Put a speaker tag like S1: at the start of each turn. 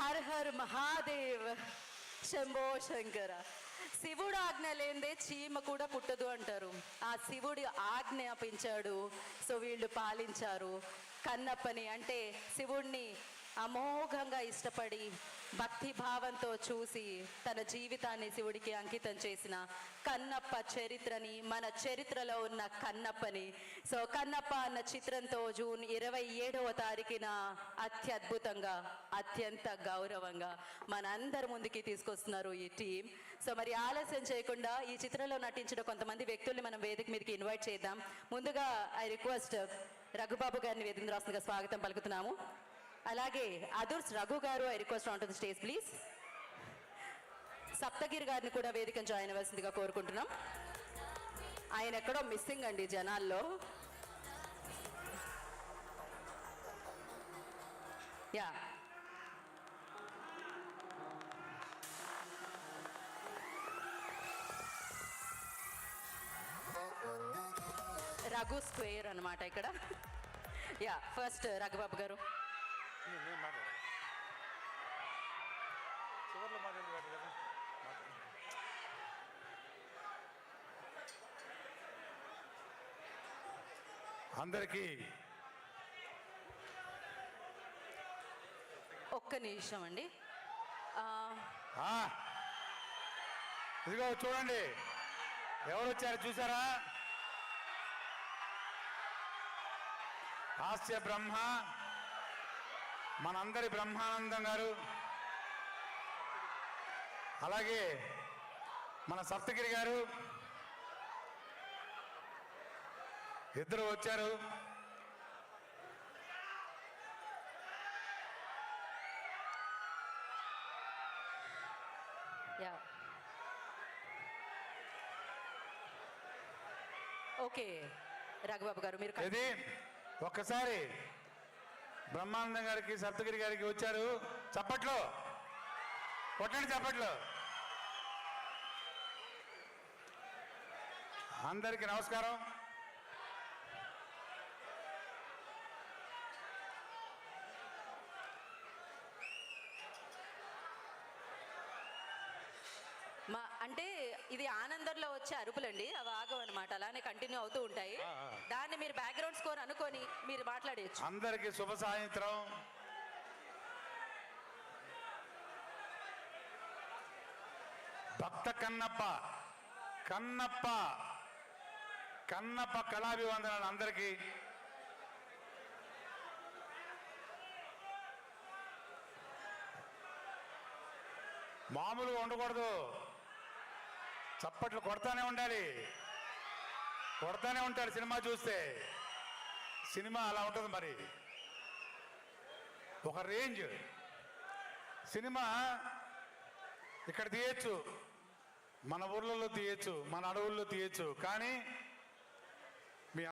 S1: Her Har Mahadev. Shambho Shankara. శివుడు ఆజ్ఞ లేదే చీమ కూడా పుట్టదు అంటారు. ఆ శివుడి ఆజ్ఞాపించాడు సో వీళ్ళు పాలించారు. కన్నప్పని అంటే శివుణ్ణి అమోఘంగా ఇష్టపడి భక్తి భావంతో చూసి తన జీవితాన్ని శివుడికి అంకితం చేసిన కన్నప్ప చరిత్రని మన చరిత్రలో ఉన్న కన్నప్పని. సో కన్నప్ప అన్న చిత్రంతో జూన్ ఇరవై ఏడవ తారీఖున అత్యద్భుతంగా అత్యంత గౌరవంగా మనందరి ముందుకి తీసుకొస్తున్నారు ఈ టీం. సో మరి ఆలస్యం చేయకుండా ఈ చిత్రంలో నటించిన కొంతమంది వ్యక్తుల్ని మనం వేదిక మీదకి ఇన్వైట్ చేద్దాం. ముందుగా ఐ రిక్వెస్ట్ రఘుబాబు గారిని వేదిక రాస్తుందిగా స్వాగతం పలుకుతున్నాము. అలాగే Adhurs Raghu garu I request on to the stage please. Saptagiri గారిని కూడా వేదికను జాయిన్ అవ్వాల్సిందిగా కోరుకుంటున్నాం. ఆయన ఎక్కడో మిస్సింగ్ అండి జనాల్లో. యా రఘు స్క్వేర్ అనమాట ఇక్కడ. యా ఫస్ట్ రఘుబాబు గారు.
S2: నేను మాట్లాడాలి చివరిలో మాట్లాడి కదా అందరికీ
S1: ఒక్క నిమిషం అండి.
S2: ఇదిగో చూడండి. ఎవరు వచ్చారు చూసారా? హాస్య బ్రహ్మ మనందరి బ్రహ్మానందం గారు. అలాగే మన సప్తగిరి గారు. ఇద్దరు వచ్చారు.
S1: యా. ఓకే. రఘుబాబు గారు మీరు
S2: ఇది ఒక్కసారి. బ్రహ్మానందం గారికి సప్తగిరి గారికి వచ్చారు. చప్పట్లు. కొట్టండి చప్పట్లు. అందరికీ నమస్కారం.
S1: మా అంటే ఇది ఆనందంలో వచ్చే అరుపులండి. అవి ఆగవు అనమాట అలానే కంటిన్యూ అవుతూ ఉంటాయి. దాన్ని మీరు బ్యాక్గ్రౌండ్ స్కోర్ అనుకొని మీరు మాట్లాడేయచ్చు.
S2: అందరికీ శుభ సాయంత్రం. భక్త కన్నప్ప కన్నప్ప కన్నప్ప కళాభివందనాలు అందరికీ. మామూలుగా ఉండకూడదు. చప్పట్లు కొడతానే ఉండాలి. కొడతానే ఉంటాడు సినిమా చూస్తే. సినిమా అలా ఉంటుంది మరి. ఒక రేంజ్. సినిమా ఇక్కడ తీయచ్చు. మన ఊర్లలో తీయచ్చు మన అడవుల్లో తీయచ్చు. కానీ